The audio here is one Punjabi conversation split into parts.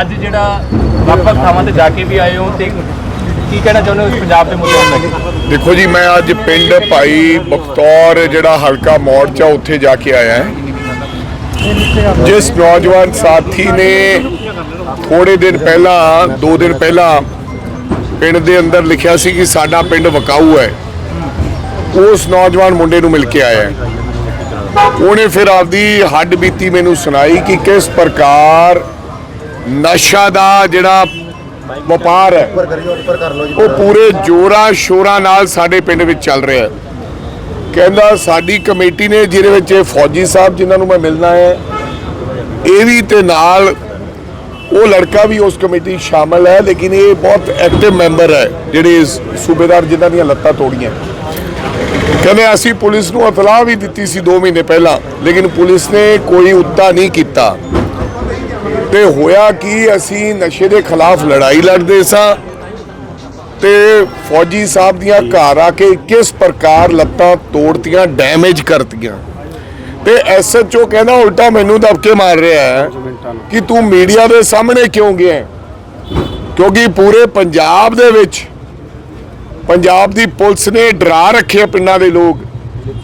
ਅੱਜ ਜਿਹੜਾ ਵੱਖ-ਵੱਖ ਥਾਵਾਂ ਤੇ ਜਾ ਕੇ ਵੀ ਆਏ ਹੋ ਤੇ ਕੀ ਕਹਿਣਾ ਚਾਹੁੰਦੇ ਹੋ ਇਸ ਪੰਜਾਬ ਦੇ ਮੁੱਦੇ ਨੂੰ ਲੈ ਕੇ ਦੇਖੋ ਜੀ ਮੈਂ ਅੱਜ ਪਿੰਡ ਭਾਈ ਬਖਤੌਰ ਜਿਹੜਾ ਹਲਕਾ ਮੋੜ ਚ ਆ, ਉੱਥੇ ਜਾ ਕੇ ਆਇਆ ਹਾਂ। ਜਿਸ ਨੌਜਵਾਨ ਸਾਥੀ ਨੇ ਥੋੜੇ ਦਿਨ ਪਹਿਲਾਂ ਦੋ ਦਿਨ ਪਹਿਲਾਂ ਪਿੰਡ ਦੇ ਅੰਦਰ ਲਿਖਿਆ ਸੀ ਕਿ ਸਾਡਾ ਪਿੰਡ ਵਕਾਊ ਹੈ। ਉਸ ਨੌਜਵਾਨ ਮੁੰਡੇ ਨੂੰ ਮਿਲ ਕੇ ਆਇਆ ਹੈ। ਉਹਨੇ ਫਿਰ ਆਪਦੀ ਹੱਡ ਬੀਤੀ ਮੈਨੂੰ ਸੁਣਾਈ ਕਿ ਕਿਸ ਪ੍ਰਕਾਰ ਨਸ਼ਾ ਦਾ ਜਿਹੜਾ ਵਪਾਰ ਹੈ ਉਹ ਪੂਰੇ। ਜੋਰਾਂ ਸ਼ੋਰਾਂ ਨਾਲ ਸਾਡੇ ਪਿੰਡ ਵਿੱਚ ਚੱਲ ਰਿਹਾ ਹੈ। ਕਹਿੰਦਾ ਸਾਡੀ ਕਮੇਟੀ ਨੇ ਜਿਹਦੇ ਵਿੱਚ ਇਹ ਫੌਜੀ ਸਾਹਿਬ ਜਿਨ੍ਹਾਂ ਨੂੰ ਮੈਂ ਮਿਲਣਾ ਹੈ ਇਹ ਵੀ ਤੇ ਨਾਲ ਉਹ ਲੜਕਾ ਵੀ ਉਸ ਕਮੇਟੀ ਸ਼ਾਮਲ ਹੈ ਲੇਕਿਨ ਇਹ ਬਹੁਤ ਐਕਟਿਵ ਮੈਂਬਰ ਹੈ ਜਿਹੜੇ ਇਸ ਸੂਬੇਦਾਰ ਜਿਨ੍ਹਾਂ ਦੀਆਂ ਲੱਤਾਂ ਤੋੜੀਆਂ। ਕਹਿੰਦੇ ਅਸੀਂ ਪੁਲਿਸ ਨੂੰ ਇਤਲਾਹ ਵੀ ਦਿੱਤੀ ਸੀ 2 ਮਹੀਨੇ ਪਹਿਲਾਂ ਲੇਕਿਨ ਪੁਲਿਸ ਨੇ ਕੋਈ ਉੱਤਾ ਨਹੀਂ ਕੀਤਾ। ਤੇ ਹੋਇਆ ਕਿ, ਅਸੀਂ ਨਸ਼ੇ ਦੇ ਖਿਲਾਫ ਲੜਾਈ ਲੜਦੇ ਸਾਂ ਤੇ ਫੌਜੀ ਸਾਹਿਬ ਦੀਆਂ ਘਰ ਆ ਕੇ ਕਿਸ ਪ੍ਰਕਾਰ ਲੱਤਾਂ ਤੋੜਤੀਆਂ ਡੈਮੇਜ ਕਰਤੀਆਂ। ਤੇ ਐਸਐਚਓ ਕਹਿੰਦਾ, ਉਲਟਾ ਮੈਨੂੰ ਦਬਕੇ ਮਾਰ ਰਿਹਾ ਹੈ ਕਿ ਤੂੰ ਮੀਡੀਆ ਦੇ ਸਾਹਮਣੇ ਕਿਉਂ ਗਿਆ ਕਿਉਂਕਿ ਪੂਰੇ ਪੰਜਾਬ ਦੇ ਵਿੱਚ ਪੰਜਾਬ ਦੀ ਪੁਲਿਸ ਨੇ ਡਰਾ ਰੱਖੇ ਪਿੰਡਾਂ ਦੇ ਲੋਕ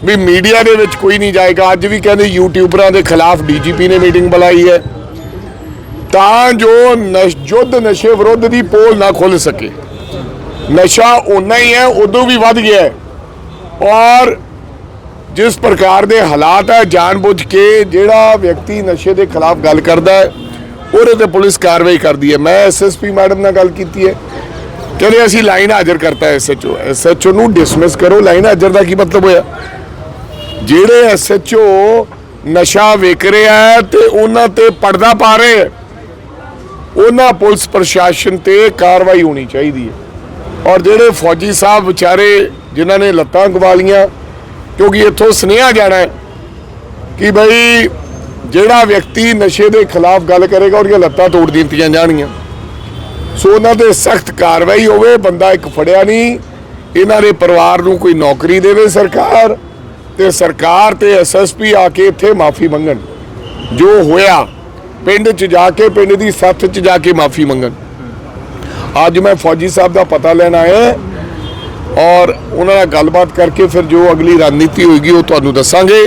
ਵੀ ਮੀਡੀਆ ਦੇ ਵਿੱਚ ਕੋਈ ਨਹੀਂ ਜਾਏਗਾ। ਅੱਜ ਵੀ ਕਹਿੰਦੇ ਯੂਟਿਊਬਰਾਂ ਦੇ ਖਿਲਾਫ ਡੀਜੀਪੀ ਨੇ ਮੀਟਿੰਗ ਬੁਲਾਈ ਹੈ। ਤਾਂ ਜੋ ਨਸ਼ ਯੁੱਧ ਨਸ਼ੇ ਵਿਰੁੱਧ ਦੀ ਪੋਲ ਨਾ ਖੁੱਲ ਸਕੇ। ਨਸ਼ਾ ਉਨਾ ਹੀ ਹੈ ਉਦੋਂ ਵੀ ਵੱਧ ਗਿਆ ਹੈ। ਔਰ ਜਿਸ ਪ੍ਰਕਾਰ ਦੇ ਹਾਲਾਤ ਹੈ, ਜਾਣਬੁੱਝ ਕੇ ਜਿਹੜਾ ਵਿਅਕਤੀ ਨਸ਼ੇ ਦੇ ਖਿਲਾਫ ਗੱਲ ਕਰਦਾ ਹੈ, ਉਹਦੇ ਤੇ ਪੁਲਿਸ ਕਾਰਵਾਈ ਕਰਦੀ ਹੈ। ਮੈਂ ਐਸਐਸਪੀ ਮੈਡਮ ਨਾਲ ਗੱਲ ਕੀਤੀ ਹੈ। ਕਹਿੰਦੇ ਅਸੀਂ ਲਾਈਨ ਹਾਜ਼ਰ ਕਰਤਾ ਐਸਐਚਓ ਐਸਐਚਓ ਨੂੰ ਡਿਸਮਿਸ ਕਰੋ। ਲਾਈਨ ਹਾਜ਼ਰ ਦਾ ਕੀ ਮਤਲਬ ਹੋਇਆ? ਜਿਹੜੇ ਐਸਐਚਓ ਨਸ਼ਾ ਵੇਚ ਰਿਹਾ ਹੈ ਤੇ ਉਹਨਾਂ ਤੇ ਪਰਦਾ ਪਾ ਰਹੇ ਹੈ ਉਹਨਾਂ ਪੁਲਿਸ ਪ੍ਰਸ਼ਾਸਨ ਤੇ ਕਾਰਵਾਈ ਹੋਣੀ ਚਾਹੀਦੀ ਹੈ। ਔਰ ਜਿਹੜੇ ਫੌਜੀ ਸਾਹਿਬ ਵਿਚਾਰੇ ਜਿਨ੍ਹਾਂ ਨੇ ਲੱਤਾਂ ਗਵਾ ਲੀਆਂ ਕਿਉਂਕਿ ਇੱਥੋਂ ਸੁਨੇਹਾ ਜਾਣਾ ਹੈ ਕਿ ਬਈ ਜਿਹੜਾ ਵਿਅਕਤੀ ਨਸ਼ੇ ਦੇ ਖਿਲਾਫ ਗੱਲ ਕਰੇਗਾ, ਉਹਦੀਆਂ ਲੱਤਾਂ ਤੋੜ ਦਿੱਤੀਆਂ ਜਾਣਗੀਆਂ। ਸੋ ਉਹਨਾਂ ਤੇ ਸਖਤ ਕਾਰਵਾਈ ਹੋਵੇ, ਬੰਦਾ ਇੱਕ ਫੜਿਆ ਨਹੀਂ, ਇਹਨਾਂ ਦੇ ਪਰਿਵਾਰ ਨੂੰ ਕੋਈ ਨੌਕਰੀ ਦੇਵੇ ਸਰਕਾਰ ਤੇ ਸਰਕਾਰ ਤੇ ਐਸਐਸਪੀ ਆ ਕੇ ਇੱਥੇ ਮਾਫੀ ਮੰਗਣ। ਜੋ ਹੋਇਆ ਪਿੰਡ 'ਚ ਜਾ ਕੇ, ਪਿੰਡ ਦੀ ਸੱਥ 'ਚ ਜਾ ਕੇ ਮਾਫੀ ਮੰਗਣ। ਅੱਜ ਮੈਂ ਫੌਜੀ ਸਾਹਿਬ ਦਾ ਪਤਾ ਲੈਣ ਆਇਆ ਔਰ ਉਹਨਾਂ ਨਾਲ ਗੱਲਬਾਤ ਕਰਕੇ ਫਿਰ ਜੋ ਅਗਲੀ ਰਣਨੀਤੀ ਹੋਏਗੀ ਉਹ ਤੁਹਾਨੂੰ ਦੱਸਾਂਗੇ।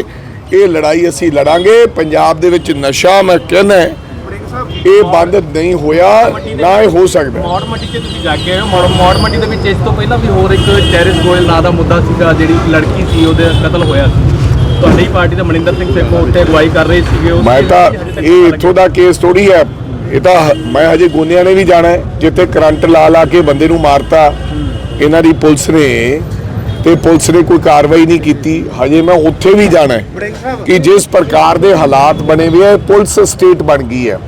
ਇਹ ਲੜਾਈ ਅਸੀਂ ਲੜਾਂਗੇ। ਪੰਜਾਬ ਦੇ ਵਿੱਚ ਨਸ਼ਾ ਮੈਂ ਕਹਿੰਦਾ ਇਹ ਬੰਦ ਨਹੀਂ ਹੋਇਆ, ਨਾ ਇਹ ਹੋ ਸਕਦਾ। ਮੌੜ ਮੰਡੀ 'ਚ ਤੁਸੀਂ ਜਾ ਕੇ ਆਏ ਹੋ। ਮੌੜ ਮੌੜ ਦੇ ਵਿੱਚ ਇਸ ਤੋਂ ਪਹਿਲਾਂ ਵੀ ਹੋਰ ਇੱਕ ਟੈਰਿਸ ਗੋਇਲ ਨਾਂ ਦਾ ਮੁੱਦਾ ਸੀਗਾ, ਜਿਹੜੀ ਲੜਕੀ ਸੀ, ਉਹਦੇ ਕਤਲ ਹੋਇਆ ਸੀ। ਤੁਹਾਡੀ ਪਾਰਟੀ ਦੇ ਮਨਿੰਦਰ ਸਿੰਘ ਸੇਖੋ ਉੱਥੇ ਅਗਵਾਈ ਕਰ ਰਹੇ ਸੀਗੇ ਉਸ ਮੈਂ ਤਾਂ ਇਹ ਇੱਥੋਂ ਦਾ ਕੇਸ ਥੋੜੀ ਹੈ। ਇਹ ਤਾਂ ਮੈਂ ਹਜੇ ਗੋਨਿਆਂ ਨੇ ਵੀ ਜਾਣਾ ਹੈ ਜਿੱਥੇ ਕਰੰਟ ਲਾ ਲਾ ਕੇ ਬੰਦੇ ਨੂੰ ਮਾਰਤਾ। ਇਹਨਾਂ ਦੀ ਪੁਲਿਸ ਨੇ ਤੇ ਪੁਲਿਸ ਨੇ ਕੋਈ ਕਾਰਵਾਈ ਨਹੀਂ ਕੀਤੀ। ਹਜੇ ਮੈਂ ਉੱਥੇ ਵੀ ਜਾਣਾ ਹੈ ਕਿ ਜਿਸ ਪ੍ਰਕਾਰ ਦੇ ਹਾਲਾਤ ਬਣੇ ਹੋਏ ਹੈ ਪੁਲਿਸ ਸਟੇਟ ਬਣ ਗਈ ਹੈ।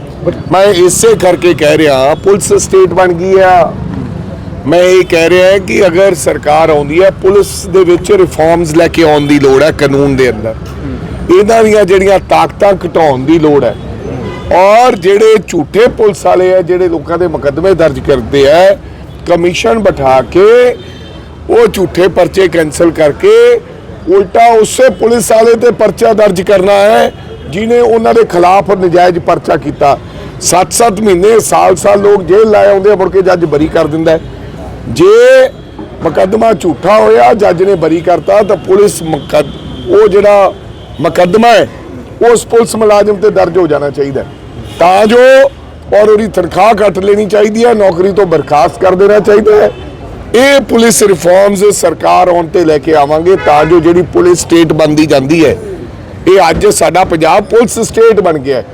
ਮੈਂ ਇਸੇ ਕਰਕੇ ਕਹਿ ਰਿਹਾ ਪੁਲਿਸ ਸਟੇਟ ਬਣ ਗਈ ਆ। ਮੈਂ ਇਹ ਕਹਿ ਰਿਹਾ ਕਿ ਅਗਰ ਸਰਕਾਰ ਆਉਂਦੀ ਹੈ, ਪੁਲਿਸ ਦੇ ਵਿੱਚ ਰਿਫਾਰਮਸ ਲੈ ਕੇ ਆਉਣ ਦੀ ਲੋੜ ਹੈ ਕਾਨੂੰਨ ਦੇ ਅੰਦਰ। ਇਹਨਾਂ ਦੀਆਂ ਜਿਹੜੀਆਂ ਤਾਕਤਾਂ ਘਟਾਉਣ ਦੀ ਲੋੜ ਹੈ। ਔਰ ਜਿਹੜੇ ਝੂਠੇ ਪੁਲਿਸ ਵਾਲੇ ਆ ਜਿਹੜੇ ਲੋਕਾਂ ਦੇ ਮੁਕੱਦਮੇ ਦਰਜ ਕਰਦੇ ਆ ਕਮਿਸ਼ਨ ਬਿਠਾ ਕੇ ਉਹ ਝੂਠੇ ਪਰਚੇ ਕੈਨਸਲ ਕਰਕੇ ਉਲਟਾ ਉਸੇ ਪੁਲਿਸ ਵਾਲੇ ਤੇ ਪਰਚਾ ਦਰਜ ਕਰਨਾ ਹੈ ਜਿਨੇ ਉਹਨਾਂ ਦੇ ਖਿਲਾਫ ਨਜਾਇਜ਼ ਪਰਚਾ ਕੀਤਾ। 7-7 ਮਹੀਨੇ, ਸਾਲ-ਸਾਲ ਲੋਕ ਜੇਲ੍ਹ ਲਾਏ ਆਉਂਦੇ ਆ, ਮੁੜ ਕੇ ਜੱਜ ਬਰੀ ਕਰ ਦਿੰਦਾ ਹੈ। ਜੇ ਮੁਕੱਦਮਾ ਝੂਠਾ ਹੋਇਆ, ਜੱਜ ਨੇ ਬਰੀ ਕਰਤਾ, ਤਾਂ ਪੁਲਿਸ ਮੁਕੱਦ- ਉਹ ਜਿਹੜਾ ਮੁਕੱਦਮਾ ਹੈ, ਉਸ ਪੁਲਿਸ ਮੁਲਾਜ਼ਮ ਤੇ ਦਰਜ ਹੋ ਜਾਣਾ ਚਾਹੀਦਾ ਤਾਂ ਜੋ ਔਰ ਉਹਦੀ ਤਨਖਾਹ ਕੱਟ ਲੈਣੀ ਚਾਹੀਦੀ ਹੈ, ਨੌਕਰੀ ਤੋਂ ਬਰਖਾਸਤ ਕਰ ਦੇਣਾ ਚਾਹੀਦਾ ਹੈ। ਇਹ ਪੁਲਿਸ ਰਿਫਾਰਮਸ ਸਰਕਾਰ ਆਉਣ ਤੇ ਲੈ ਕੇ ਆਵਾਂਗੇ, ਤਾਂ ਜੋ ਜਿਹੜੀ ਪੁਲਿਸ ਸਟੇਟ ਬਣਦੀ ਜਾਂਦੀ ਹੈ, ਇਹ ਅੱਜ ਸਾਡਾ ਪੰਜਾਬ ਪੁਲਿਸ ਸਟੇਟ ਬਣ ਗਿਆ ਹੈ।